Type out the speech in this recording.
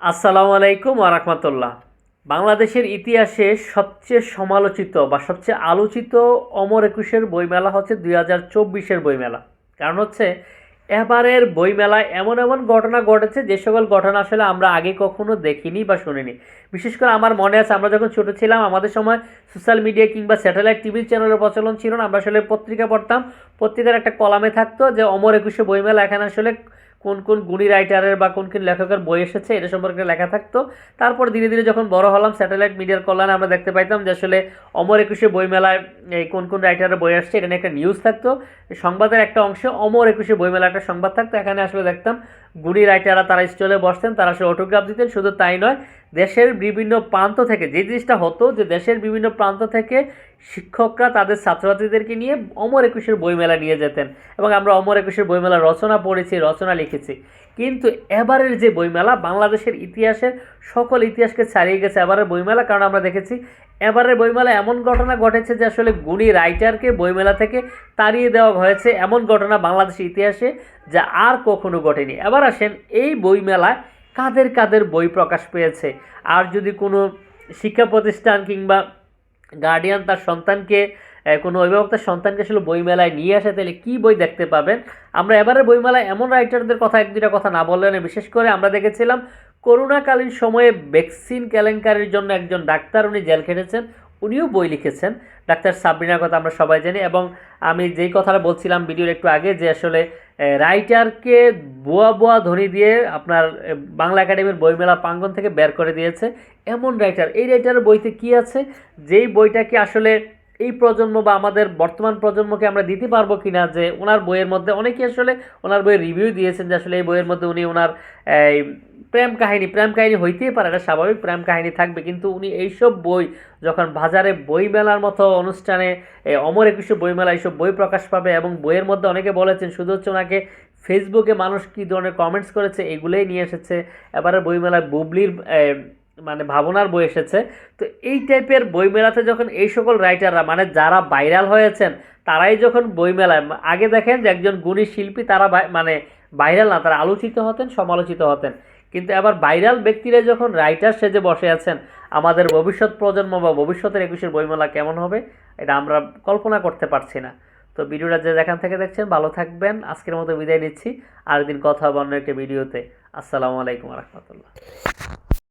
আসসালামু আলাইকুম ওরহমতুল্লাহ বাংলাদেশের ইতিহাসে সবচেয়ে সমালোচিত বা সবচেয়ে আলোচিত অমর একুশের বইমেলা হচ্ছে দুই হাজার চব্বিশের বইমেলা। কারণ হচ্ছে, এবারের বইমেলায় এমন এমন ঘটনা ঘটেছে, যে সকল ঘটনা আসলে আমরা আগে কখনো দেখিনি বা শুনিনি। বিশেষ করে আমার মনে আছে, আমরা যখন ছোটো ছিলাম, আমাদের সময় সোশ্যাল মিডিয়া কিংবা স্যাটেলাইট টিভি চ্যানেলের প্রচলন ছিল না, আমরা আসলে পত্রিকা পড়তাম। পত্রিকার একটা কলামে থাকতো যে অমর একুশে বইমেলা, এখানে আসলে কোন কোন গুণী রাইটারের বা কোন কোন লেখকের বই এসেছে, এটা সম্পর্কে লেখা থাকতো। তারপর ধীরে ধীরে যখন বড় হলাম স্যাটেলাইট মিডিয়ার কল্যাণে আমরা দেখতে পাইতাম যে আসলে অমর একুশে বইমেলায়, এই কোন কোন রাইটারের বই আসছে, এটা একটা নিউজ থাকতো। সংবাদের একটা অংশে অমর একুশে বইমেলা একটা সংবাদ থাকতো। এখানে আসলে দেখতাম, গুণী রাইটাররা তারা স্টলে বসতেন, তারা আসলে অটোগ্রাফ দিতেন, শুধু তাই নয় দেশের বিভিন্ন প্রান্ত থেকে যে জিনিসটা হতো যে দেশের বিভিন্ন প্রান্ত থেকে শিক্ষকরা তাদের ছাত্রছাত্রীদেরকে নিয়ে অমর একুশের বইমেলা নিয়ে যেতেন। এবং আমরা অমর একুশের বইমেলা রচনা পড়েছি, রচনা লিখেছি। কিন্তু এবারের যে বইমেলা, বাংলাদেশের ইতিহাসের সকল ইতিহাসকে ছাড়িয়ে গেছে এবারের বইমেলা। কারণ আমরা দেখেছি, এবারের বইমেলা এমন ঘটনা ঘটেছে যে আসলে গুণী রাইটারকে বইমেলা থেকে তাড়িয়ে দেওয়া হয়েছে। এমন ঘটনা বাংলাদেশের ইতিহাসে যা আর কখনো ঘটেনি। এবার আসেন এই বইমেলায় কাদের কাদের বই প্রকাশ পেয়েছে। আর যদি কোনো শিক্ষা প্রতিষ্ঠান কিংবা গার্ডিয়ান তার সন্তানকে কোনো অভিভাবক তার সন্তানকে আসলে বইমেলায় নিয়ে আসে, তাহলে কী বই দেখতে পাবেন? আমরা এবারে বইমেলায় এমন রাইটারদের কথা, এক দুটা কথা না বললেন বিশেষ করে আমরা দেখেছিলাম করোনাকালীন সময়ে ভ্যাকসিন কেলেঙ্কারির জন্য একজন ডাক্তার উনি জেল খেটেছেন। উনিও বই লিখেছেন। ডাক্তার সাবরিনার কথা আমরা সবাই জানি এবং আমি যেই কথাটা বলছিলাম ভিডিওর একটু আগে যে আসলে রাইটারকে বোয়া বোয়া ধ্বনি দিয়ে আপনার বাংলা একাডেমির বইমেলা প্রাঙ্গন থেকে বের করে দিয়েছে। এমন রাইটার। এই রাইটারের বইতে কি আছে? যেই বইটাকে আসলে এই প্রজন্ম বা আমাদের বর্তমান প্রজন্মকে আমরা দিতে পারব কিনা যে ওনার বইয়ের মধ্যে অনেকেই আসলে ওনার বইয়ের রিভিউ দিয়েছেন যে আসলে এই বইয়ের মধ্যে উনি ওনার, এই, প্রেম কাহিনী প্রেম কাহিনী হইতেই পারে, এটা স্বাভাবিক প্রেম কাহিনী থাকবে। কিন্তু উনি এইসব বই যখন বাজারে বই মেলার মতো অনুষ্ঠানে অমর একুশে বইমেলা এইসব বই প্রকাশ পাবে এবং বইয়ের মধ্যে অনেকে বলেছেন, শুধু হচ্ছে ওনাকে ফেসবুকে মানুষ কী ধরনের কমেন্টস করেছে, এগুলোই নিয়ে এসেছে। এবারে বইমেলায় বুবলির মানে ভাবনার বই এসেছে। তো এই টাইপের বইমেলাতে যখন এই সকল রাইটাররা মানে যারা ভাইরাল হয়েছেন, তারাই যখন বইমেলায় আগে দেখেন যে একজন গুণী শিল্পী তারা মানে ভাইরাল না, তারা আলোচিত হতেন, সমালোচিত হতেন। কিন্তু এবার ভাইরাল ব্যক্তিরা যখন রাইটার সেজে বসে আছেন, আমাদের ভবিষ্যৎ প্রজন্ম বা ভবিষ্যতের একুশের বইমেলা কেমন হবে, এটা আমরা কল্পনা করতে পারছি না। তো ভিডিওটা যে যেখান থেকে দেখছেন, ভালো থাকবেন। আজকের মতো বিদায় নিচ্ছি। আর কথা হবে অন্য একটা ভিডিওতে। আসসালামু আলাইকুম রহমতুল্লাহ।